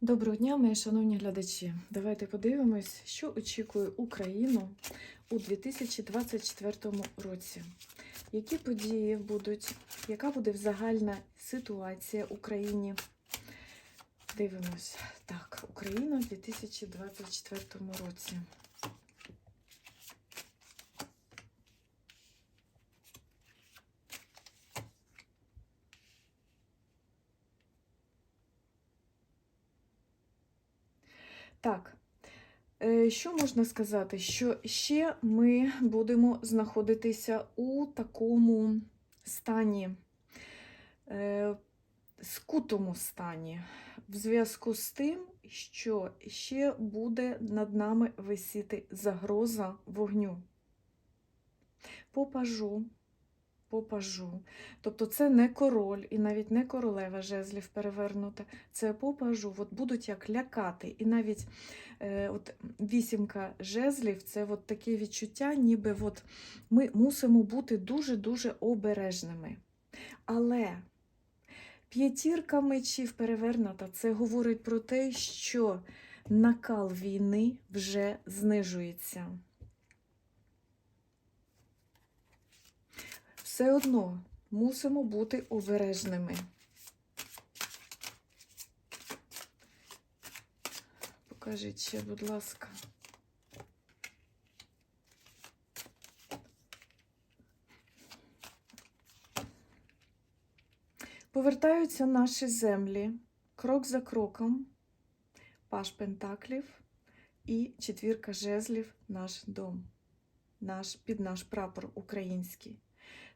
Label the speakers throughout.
Speaker 1: Доброго дня, мої шановні глядачі. Давайте подивимось, що очікує Україну у 2024 році. Які події будуть, яка буде загальна ситуація в Україні? Дивимось. Так, Україна у 2024 році. Так, е, що можна сказати? Що ще ми будемо знаходитися у такому стані, е, скутому стані, в зв'язку з тим, що ще буде над нами висіти загроза вогню. По пажу, по. Тобто це не король і навіть не королева жезлів перевернута, це по пажу. От будуть як лякати. І навіть е, от вісімка жезлів це от таке відчуття, ніби от ми мусимо бути дуже-дуже обережними. Але п'ятірка мечів перевернута це говорить про те, що накал війни вже знижується. Все одно мусимо бути обережними. Покажіть ще, будь ласка. Повертаються наші землі крок за кроком, паш пентаклів і четвірка жезлів наш дом, наш, під наш прапор український.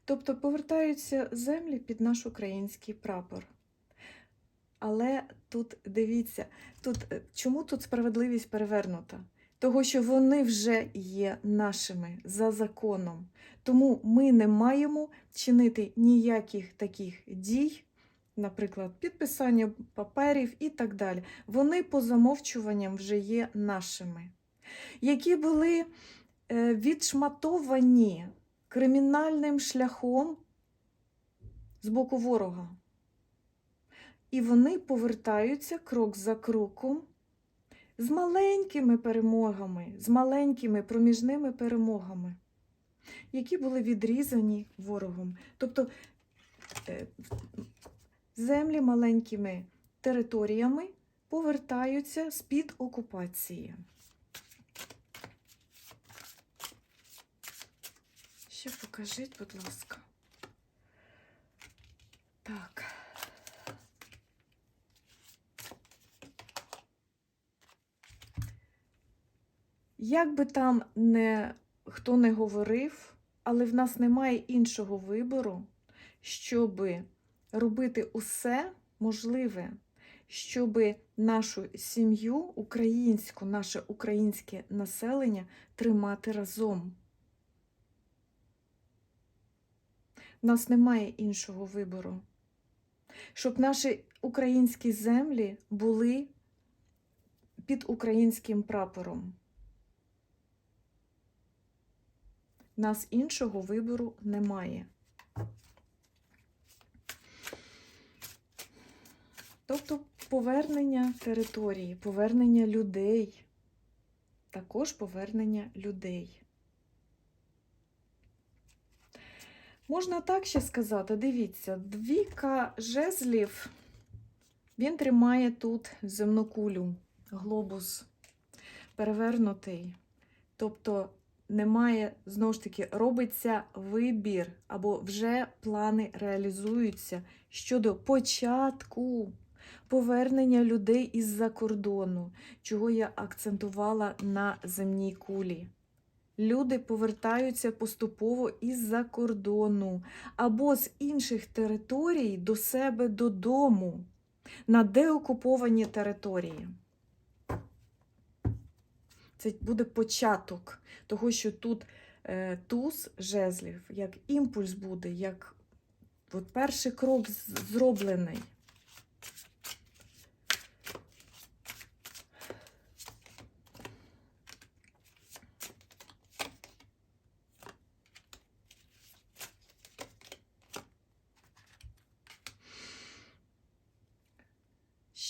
Speaker 1: Тобто повертаються землі під наш український прапор. Але тут дивіться, тут, е, чому тут справедливість перевернута? Того, що вони вже є нашими за законом. Тому ми не маємо чинити ніяких таких дій, наприклад, підписання паперів і так далі. Вони по замовчуванням вже є нашими, які були е, відшматовані кримінальним шляхом з боку ворога. І вони повертаються крок за кроком з маленькими перемогами, з маленькими проміжними перемогами, які були відрізані ворогом. Тобто е, землі маленькими територіями повертаються з-під окупації. Ще покажіть, будь ласка. Так. Як би там не хто не говорив, але в нас немає іншого вибору, щоб робити усе можливе, щоб нашу сім'ю, українську, наше українське населення тримати разом. Нас немає іншого вибору. Щоб наші українські землі були під українським прапором. Нас іншого вибору немає. Тобто повернення території, повернення людей, також повернення людей. Можна так ще сказати, дивіться, двійка жезлів, він тримає тут земну кулю, глобус перевернутий. Тобто немає, знову ж таки, робиться вибір, або вже плани реалізуються щодо початку повернення людей із-за кордону, чого я акцентувала на земній кулі. Люди повертаються поступово із-за кордону або з інших територій до себе додому на деокуповані території. Це буде початок того, що тут е, туз жезлів, як імпульс буде, як от перший крок зроблений.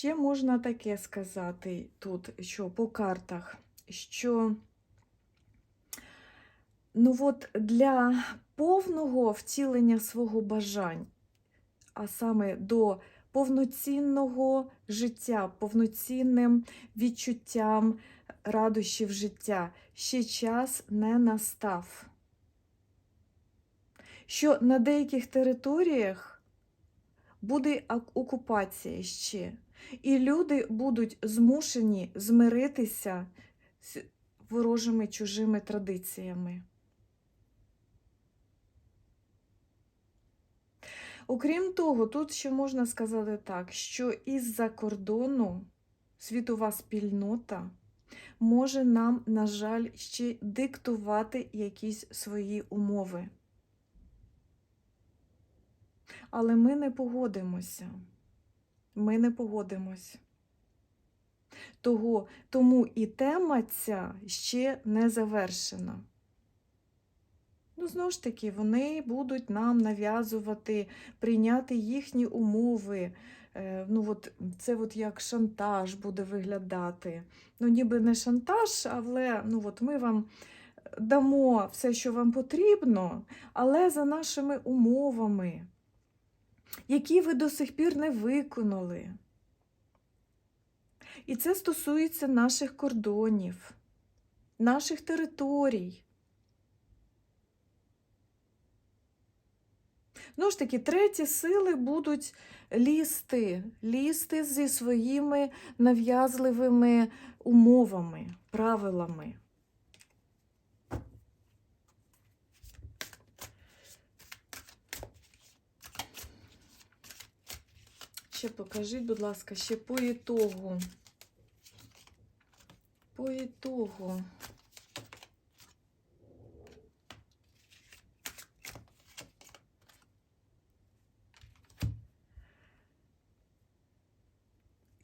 Speaker 1: Ще можна таке сказати тут, що по картах, що ну от для повного втілення свого бажань, а саме до повноцінного життя, повноцінним відчуттям радощів життя, ще час не настав. Що на деяких територіях буде окупація ще, і люди будуть змушені змиритися з ворожими чужими традиціями. Окрім того, тут ще можна сказати так, що із-за кордону світова спільнота може нам, на жаль, ще диктувати якісь свої умови. Але ми не погодимося. Ми не погодимось. Того, тому і тема ця ще не завершена. Ну, знову ж таки, вони будуть нам нав'язувати, прийняти їхні умови. Е, Ну, от, це от як шантаж буде виглядати. Ну, ніби не шантаж, але ну, от ми вам дамо все, що вам потрібно, але за нашими умовами, які ви до сих пір не виконали. І це стосується наших кордонів, наших територій. Ну ж таки, треті сили будуть лізти, лізти зі своїми нав'язливими умовами, правилами. Ще покажіть, будь ласка, ще по ітогу. По ітогу.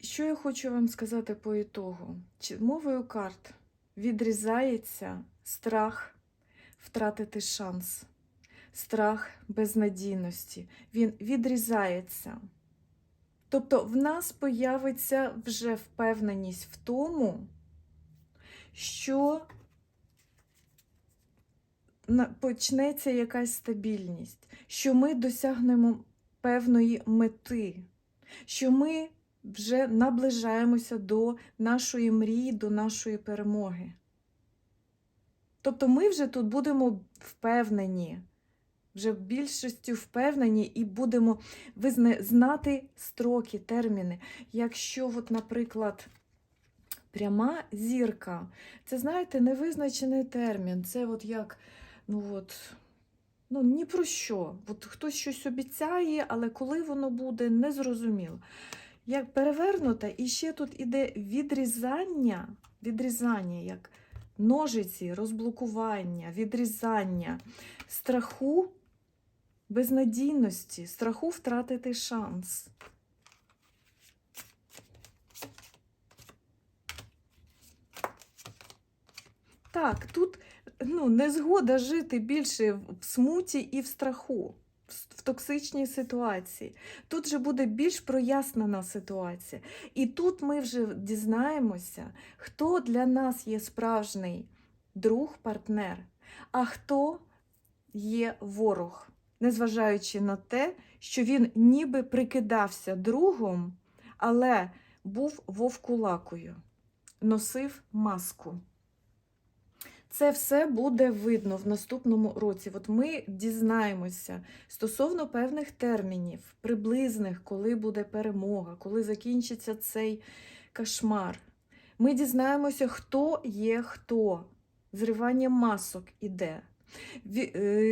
Speaker 1: Що я хочу вам сказати по ітогу? Мовою карт відрізається страх втратити шанс, страх безнадійності. Він відрізається. Тобто в нас появиться вже впевненість в тому, що почнеться якась стабільність, що ми досягнемо певної мети, що ми вже наближаємося до нашої мрії, до нашої перемоги. Тобто ми вже тут будемо впевнені, вже більшістю впевнені і будемо знати строки, терміни. Якщо, от, наприклад, пряма зірка, це, знаєте, невизначений термін. Це от як, ну от, ну ні про що. От хтось щось обіцяє, але коли воно буде, незрозуміло. Як перевернута, і ще тут іде відрізання, відрізання, як ножиці, розблокування, відрізання, страху, безнадійності, страху втратити шанс. Так, тут ну, не згода жити більше в в смуті і в страху, в токсичній ситуації. Тут же буде більш прояснена ситуація. І тут ми вже дізнаємося, хто для нас є справжній друг, партнер, а хто є ворог, незважаючи на те, що він ніби прикидався другом, але був вовкулакою, носив маску. Це все буде видно в наступному році. От ми дізнаємося стосовно певних термінів, приблизних, коли буде перемога, коли закінчиться цей кошмар. Ми дізнаємося, хто є хто. Зривання масок іде,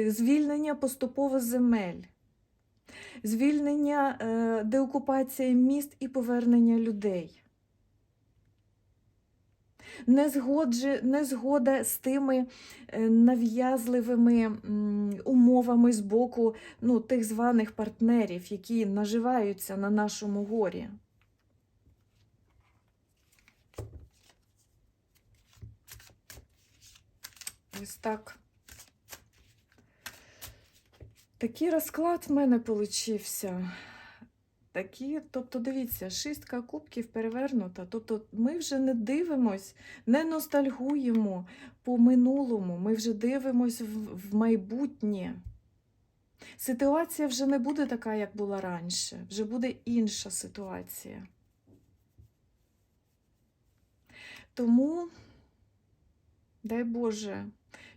Speaker 1: звільнення поступово земель, звільнення е, деокупація міст і повернення людей. Незгоджи, незгода з тими е, нав'язливими умовами з боку ну, тих званих партнерів, які наживаються на нашому горі. Ось так. Такий розклад в мене получився. такі, тобто, дивіться, шістка кубків перевернута. Тобто ми вже не дивимось, не ностальгуємо по минулому, ми вже дивимось в, в майбутнє. Ситуація вже не буде така, як була раніше, вже буде інша ситуація. Тому, дай Боже,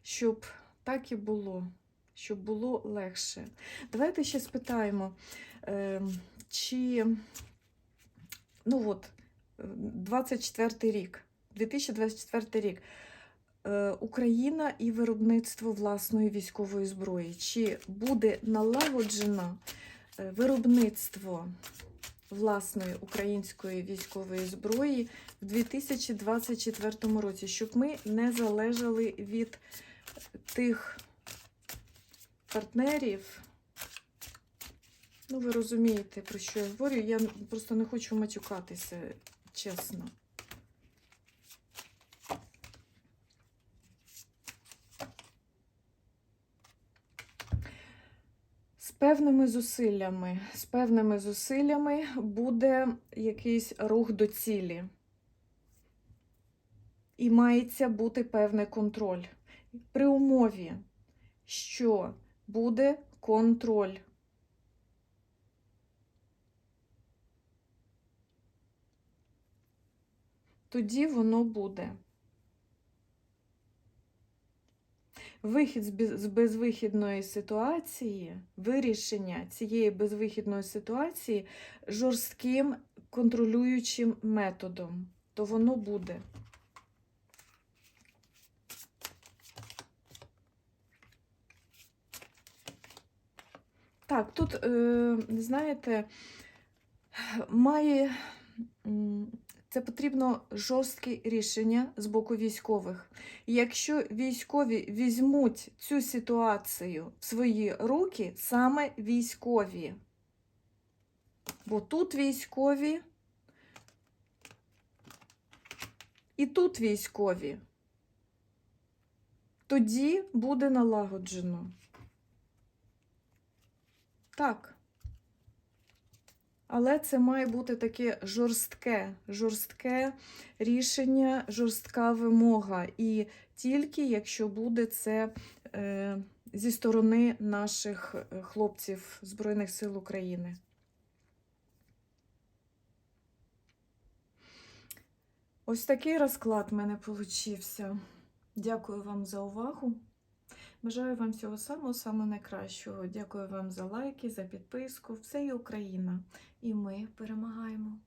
Speaker 1: щоб так і було, щоб було легше. Давайте ще спитаємо, е, чи ну от, е, 24 рік, 2024 рік. Е, Україна і виробництво власної військової зброї. Чи буде налагоджено е, виробництво власної української військової зброї в 2024 році, щоб ми не залежали від тих партнерів? Ну, ви розумієте, про що я говорю. Я просто не хочу матюкатися, чесно. З певними зусиллями, з певними зусиллями буде якийсь рух до цілі. І мається бути певний контроль. При умові, що буде контроль. Тоді воно буде. Вихід з безвихідної ситуації, вирішення цієї безвихідної ситуації жорстким контролюючим методом, то воно буде. Так, тут, е, знаєте, має це потрібно жорстке рішення з боку військових. Якщо військові візьмуть цю ситуацію в свої руки, саме військові, бо тут військові і тут військові, тоді буде налагоджено. Так. Але це має бути таке жорстке, жорстке рішення, жорстка вимога. І тільки якщо буде це е, зі сторони наших е, хлопців Збройних сил України. Ось такий розклад в мене получився. Дякую вам за увагу. Бажаю вам всього самого самого найкращого. Дякую вам за лайки, за підписку. Все є Україна. І ми перемагаємо.